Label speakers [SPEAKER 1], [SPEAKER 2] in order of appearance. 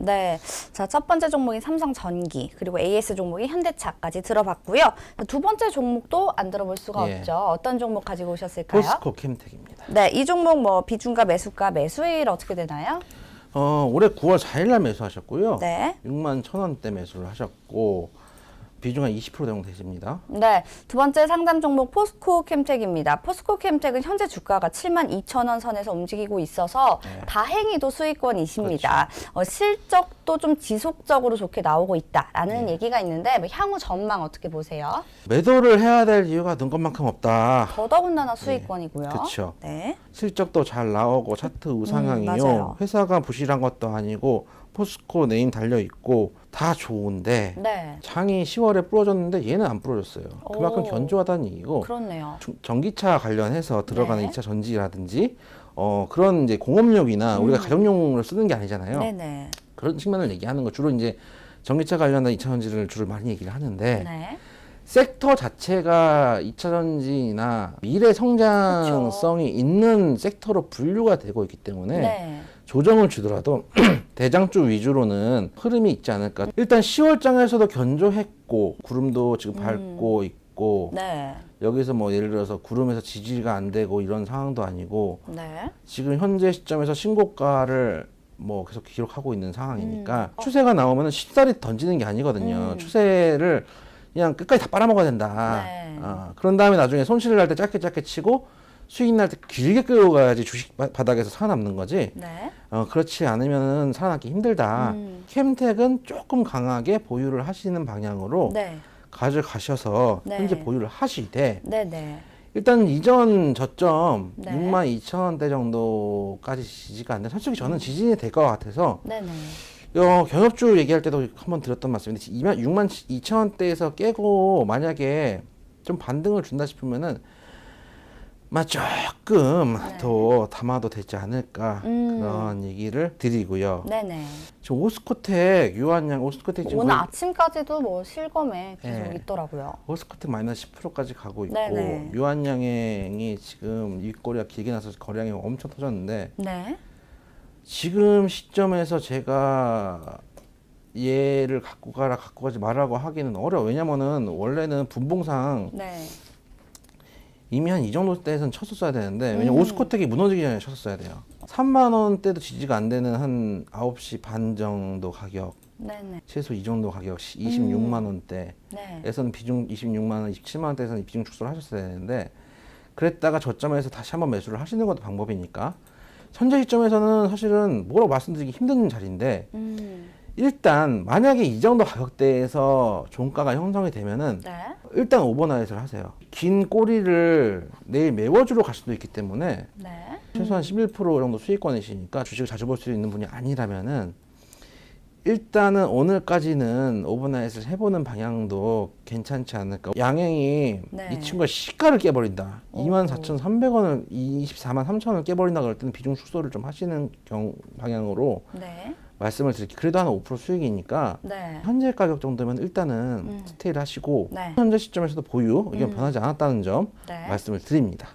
[SPEAKER 1] 네. 자, 첫 번째 종목이 삼성 전기, 그리고 AS 종목이 현대차까지 들어봤고요. 두 번째 종목도 안 들어볼 수가
[SPEAKER 2] 예.
[SPEAKER 1] 없죠. 어떤 종목 가지고 오셨을까요?
[SPEAKER 2] 포스코 캠텍입니다.
[SPEAKER 1] 네, 이 종목 뭐 비중가 매수가 매수일 어떻게 되나요?
[SPEAKER 2] 어, 올해 9월 4일 날 매수하셨고요.
[SPEAKER 1] 네.
[SPEAKER 2] 6만 1천 원대 매수를 하셨고 비중 한 20% 정도 되십니다.
[SPEAKER 1] 네, 두 번째 상담 종목 포스코 캠텍입니다. 포스코 캠텍은 현재 주가가 7만 2천 원 선에서 움직이고 있어서
[SPEAKER 2] 네.
[SPEAKER 1] 다행히도 수익권이십니다. 어, 실적도 좀 지속적으로 좋게 나오고 있다라는
[SPEAKER 2] 네.
[SPEAKER 1] 얘기가 있는데 뭐 향후 전망 어떻게 보세요?
[SPEAKER 2] 매도를 해야 될 이유가 는 것만큼 없다.
[SPEAKER 1] 더더군다나 수익권이고요.
[SPEAKER 2] 네. 그쵸.
[SPEAKER 1] 네.
[SPEAKER 2] 실적도 잘 나오고 차트 우상향이요.
[SPEAKER 1] 음.
[SPEAKER 2] 회사가 부실한 것도 아니고 포스코 네임 달려 있고 다 좋은데
[SPEAKER 1] 네.
[SPEAKER 2] 장이 10월에 부러졌는데 얘는 안 부러졌어요. 그만큼
[SPEAKER 1] 오.
[SPEAKER 2] 견조하다는 얘기고
[SPEAKER 1] 그렇네요.
[SPEAKER 2] 중- 전기차 관련해서 들어가는
[SPEAKER 1] 네.
[SPEAKER 2] 2차 전지라든지 어, 그런 이제 공업용이나 우리가 가정용으로 쓰는 게 아니잖아요.
[SPEAKER 1] 음. 네네.
[SPEAKER 2] 그런 측면을 얘기하는 거 주로 이제 전기차 관련한 2차 전지를 주로 많이 얘기를 하는데
[SPEAKER 1] 네.
[SPEAKER 2] 섹터 자체가 2차 전지나 미래 성장성이 있는 섹터로 분류가 되고 있기 때문에
[SPEAKER 1] 네.
[SPEAKER 2] 조정을 주더라도 대장주 위주로는 흐름이 있지 않을까. 일단 10월장에서도 견조했고 구름도 지금 밟고 있고
[SPEAKER 1] 네.
[SPEAKER 2] 여기서 뭐 예를 들어서 구름에서 지지가 안 되고 이런 상황도 아니고
[SPEAKER 1] 네.
[SPEAKER 2] 지금 현재 시점에서 신고가를 뭐 계속 기록하고 있는 상황이니까 추세가 나오면 쉽사리 던지는 게 아니거든요. 추세를 그냥 끝까지 다 빨아먹어야 된다.
[SPEAKER 1] 네.
[SPEAKER 2] 어, 그런 다음에 나중에 손실을 날 때 짧게 짧게 치고 수익 날 때 길게 끌고 가야지 주식 바- 바닥에서 살아남는 거지.
[SPEAKER 1] 네.
[SPEAKER 2] 어, 그렇지 않으면 살아남기 힘들다.
[SPEAKER 1] 음.
[SPEAKER 2] 캠텍은 조금 강하게 보유를 하시는 방향으로
[SPEAKER 1] 네.
[SPEAKER 2] 가져가셔서
[SPEAKER 1] 네.
[SPEAKER 2] 현재 보유를 하시되
[SPEAKER 1] 네 네.
[SPEAKER 2] 일단 이전 저점
[SPEAKER 1] 네.
[SPEAKER 2] 6만 2천 원대 정도까지 지지가 안 돼. 솔직히 저는 지진이 될 것 같아서
[SPEAKER 1] 네 네.
[SPEAKER 2] 어, 경협주 얘기할 때도 한번 드렸던 말씀인데 2만 6만 2천 원대에서 깨고 만약에 좀 반등을 준다 싶으면은 막 조금
[SPEAKER 1] 네.
[SPEAKER 2] 더 담아도 되지 않을까
[SPEAKER 1] 음.
[SPEAKER 2] 그런 얘기를 드리고요.
[SPEAKER 1] 네네.
[SPEAKER 2] 지금 오스코텍 유한양 오스코텍 지금
[SPEAKER 1] 오늘 아침까지도 뭐 실검에 계속
[SPEAKER 2] 네.
[SPEAKER 1] 있더라고요.
[SPEAKER 2] 오스코텍 마이너스 10%까지 가고 있고
[SPEAKER 1] 네네.
[SPEAKER 2] 유한양행이 지금 윗꼬리가 길게 나서 거래량이 엄청 터졌는데
[SPEAKER 1] 네.
[SPEAKER 2] 지금 시점에서 제가 얘를 갖고 가라 갖고 가지 말라고 하기는 어려워 왜냐면은 원래는 분봉상
[SPEAKER 1] 네.
[SPEAKER 2] 이미 한 이 정도 때에서는 쳤었어야 되는데 왜냐면
[SPEAKER 1] 음.
[SPEAKER 2] 오스코텍이 무너지기 전에 쳤었어야 돼요 3만 원대도 지지가 안 되는 한 9시 반 정도 가격
[SPEAKER 1] 네네.
[SPEAKER 2] 최소 이 정도 가격 26만 원대
[SPEAKER 1] 네.
[SPEAKER 2] 에서는 비중 26만 원, 27만 원대에서는 비중 축소를 하셨어야 되는데 그랬다가 저점에서 다시 한번 매수를 하시는 것도 방법이니까 현재 시점에서는 사실은 뭐라고 말씀드리기 힘든 자리인데
[SPEAKER 1] 음.
[SPEAKER 2] 일단 만약에 이 정도 가격대에서 종가가 형성이 되면은
[SPEAKER 1] 네.
[SPEAKER 2] 일단 오버나잇을 하세요. 긴 꼬리를 내일 메워주러 갈 수도 있기 때문에
[SPEAKER 1] 네.
[SPEAKER 2] 최소한 11% 정도 수익권이시니까 주식을 자주 볼 수 있는 분이 아니라면은 일단은 오늘까지는 오버나잇을 해보는 방향도 괜찮지 않을까. 양행이
[SPEAKER 1] 네.
[SPEAKER 2] 이 친구가 시가를 깨버린다.
[SPEAKER 1] 오.
[SPEAKER 2] 24,300원을 24만 3천원을 깨버린다 그럴 때는 비중 축소를 좀 하시는 경 방향으로
[SPEAKER 1] 네.
[SPEAKER 2] 말씀을 드릴게요. 그래도 한 5% 수익이니까
[SPEAKER 1] 네.
[SPEAKER 2] 현재 가격 정도면 일단은
[SPEAKER 1] 음.
[SPEAKER 2] 스테이를 하시고
[SPEAKER 1] 네.
[SPEAKER 2] 현재 시점에서도 보유 이건
[SPEAKER 1] 음.
[SPEAKER 2] 변하지 않았다는 점
[SPEAKER 1] 네.
[SPEAKER 2] 말씀을 드립니다.